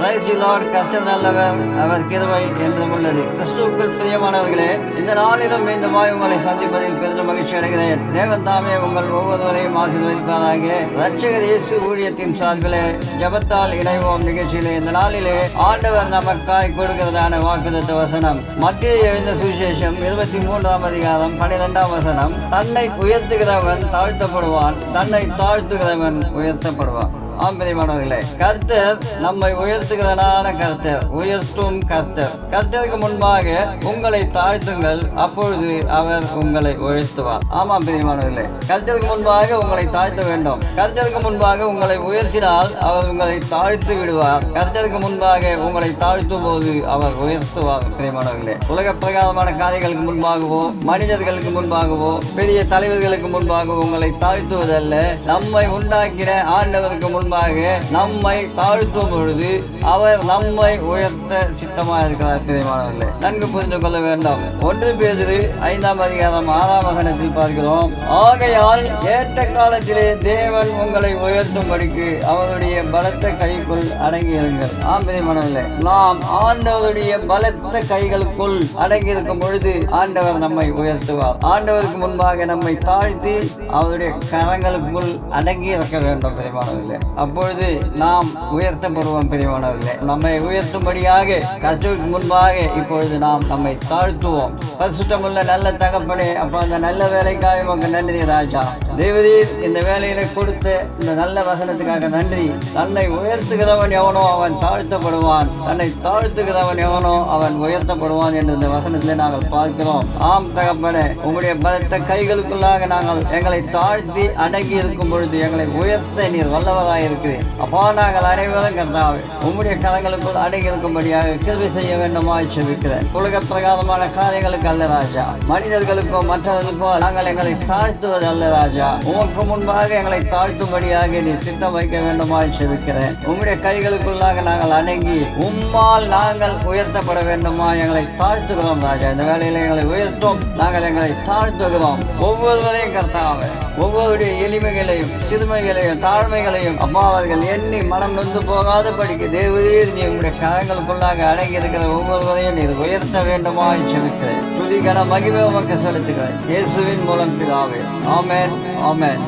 Praise the Lord கர்த்தர் நல்லவர் அவர் கிருபை என்றும் உள்ளது. கிறிஸ்துவுக்குள் பிரியமானவர்களே இந்த நாளிலும் மீண்டுமாய் உங்களை சந்திப்பதில் பெரும் மகிழ்ச்சி அடைகிறேன். தேவன் தாமே உங்கள் ஒவ்வொருவரையும் ஆசீர்வதிப்பதாக ரட்சகர் இயேசு ஊழியத்தின் சார்பிலே ஜெபத்தால் இணைவோம். நிகழ்ச்சியிலே இந்த நாளிலே ஆண்டவர் நமக்காய் கொடுக்கிறதான வாக்குதத்த வசனம். மத்திய எழுந்த சுவிசேஷம் இருபத்தி மூன்றாம் அதிகாரம் பனிரெண்டாம் வசனம். தன்னை உயர்த்துகிறவன் தாழ்த்தப்படுவான் தன்னை தாழ்த்துகிறவன் உயர்த்தப்படுவான். ஆம்பரியமானவர்களே கர்த்தர் நம்மை உயர்த்துகிறதான கர்த்தர் உயர்த்தும் கர்த்தர். கர்த்தருக்கு முன்பாக உங்களை தாழ்த்துங்கள் அப்பொழுது அவர் உங்களை உயர்த்துவார். ஆமாம் பிரியமானவர்களே கர்த்தருக்கு முன்பாக உங்களை தாழ்த்த வேண்டும். கர்த்தருக்கு முன்பாக உங்களை உயர்த்தினால் அவர் உங்களை தாழ்த்து விடுவார். கர்த்தருக்கு முன்பாக உங்களை தாழ்த்தும் போது அவர் உயர்த்துவார் பிரியமானவர்களே உலக பிரகாரமான காரியங்களுக்கு முன்பாகவோ மனிதர்களுக்கு முன்பாகவோ பெரிய தலைவர்களுக்கு முன்பாகவோ உங்களை தாழ்த்துவதல்ல. நம்மை உண்டாக்கிற ஆண்டவருக்கு முன்பாக நம்மை தாழ்த்தும் பொழுது அவர் நம்மை உயர்த்த சித்தமாக இருக்கிறார் பிரியமானவர்களே. நன்கு புரிந்து கொள்ள வேண்டும். ஒன்று பேரு ஐந்தாம் அதிகாரம் ஆறாம் வசனத்தில் பார்க்கிறோம். ஆகையால் ஏற்ற காலத்திலே தேவன் உங்களை உயர்த்தும்படிக்கு அவருடைய பலத்த கைக்குள் அடங்கி இருங்கள். ஆம் பிரியமானவர்களே. நாம் ஆண்டவருடைய பலத்த கைகளுக்குள் அடங்கியிருக்கும் பொழுது ஆண்டவர் நம்மை உயர்த்துவார். ஆண்டவருக்கு முன்பாக நம்மை தாழ்த்தி அவருடைய கரங்களுக்குள் அடங்கி இருக்க வேண்டும் பிரியமானவர்களே. அப்பொழுது நாம் உயர்த்தப்படுவோம் பிரிவானவர்களே நம்மை உயர்த்தும்படியாக கற்றுக்கு முன்பாக இப்பொழுது நாம் நம்மை தாழ்த்துவோம். பரிசுத்தமுள்ள நல்ல தகப்பனே அப்போ அந்த நல்ல வேலைக்காக உங்க நன்றி ராஜா. தேவதீர் இந்த வேலையில கொடுத்த இந்த நல்ல வசனத்துக்காக நன்றி. தன்னை உயர்த்துகிறவன் எவனோ அவன் தாழ்த்தப்படுவான். தன்னை தாழ்த்துகிறவன் எவனோ அவன் உயர்த்தப்படுவான் என்று இந்த வசனத்திலே நாங்கள் பார்க்கிறோம். ஆம் தகப்பனே உங்களுடைய பலத்த கைகளுக்குள்ளாக நாங்கள் எங்களை தாழ்த்தி அடங்கி இருக்கும் பொழுது எங்களை உயர்த்த நீர் வல்லவராக இருக்கிறேன் அப்பா நாங்கள் அனைவரும் கர்த்தாவே உங்களுடைய கரங்களுக்குள் அடங்கி இருக்கும்படியாக கேள்வி செய்ய வேண்டுமா செபிக்கிறேன். உலக பிரகாரமான காரியங்களுக்கு அல்ல ராஜா. மனிதர்களுக்கோ மற்றவர்களுக்கோ நாங்கள் எங்களை தாழ்த்துவது அல்ல ராஜா. உமக்கு முன்பாக எங்களை தாழ்த்தும்படியாக நீ சித்தம் வைக்க வேண்டுமா செவிக்கிறேன் உம்முடைய கைகளுக்குள்ளாக நாங்கள் அணுகி உம்மால் நாங்கள் உயர்த்தப்பட வேண்டுமா எங்களை தாழ்த்துகிறோம் ராஜா. இந்த வேலையில் எங்களை உயர்த்தும் நாங்கள் எங்களை தாழ்த்துகிறோம். ஒவ்வொருவரையும் கர்த்தாவே ஒவ்வொருடைய எளிமைகளையும் சிறுமைகளையும் தாழ்மைகளையும் அம்மா அவர்கள் எண்ணி மனம் நொந்து போகாத படிக்க தேவதீர் நீ உங்களுடைய கரங்களுக்குள்ளாக அடங்கி இருக்கிற ஒவ்வொருவரையும் நீ உயர்த்த வேண்டுமா செலுக்கிறேன் துதிகன மகிமை உமக்கு செலுத்துகிறேன். இயேசுவின் மூலம் பிதாவே. ஆமேன். ஆமென்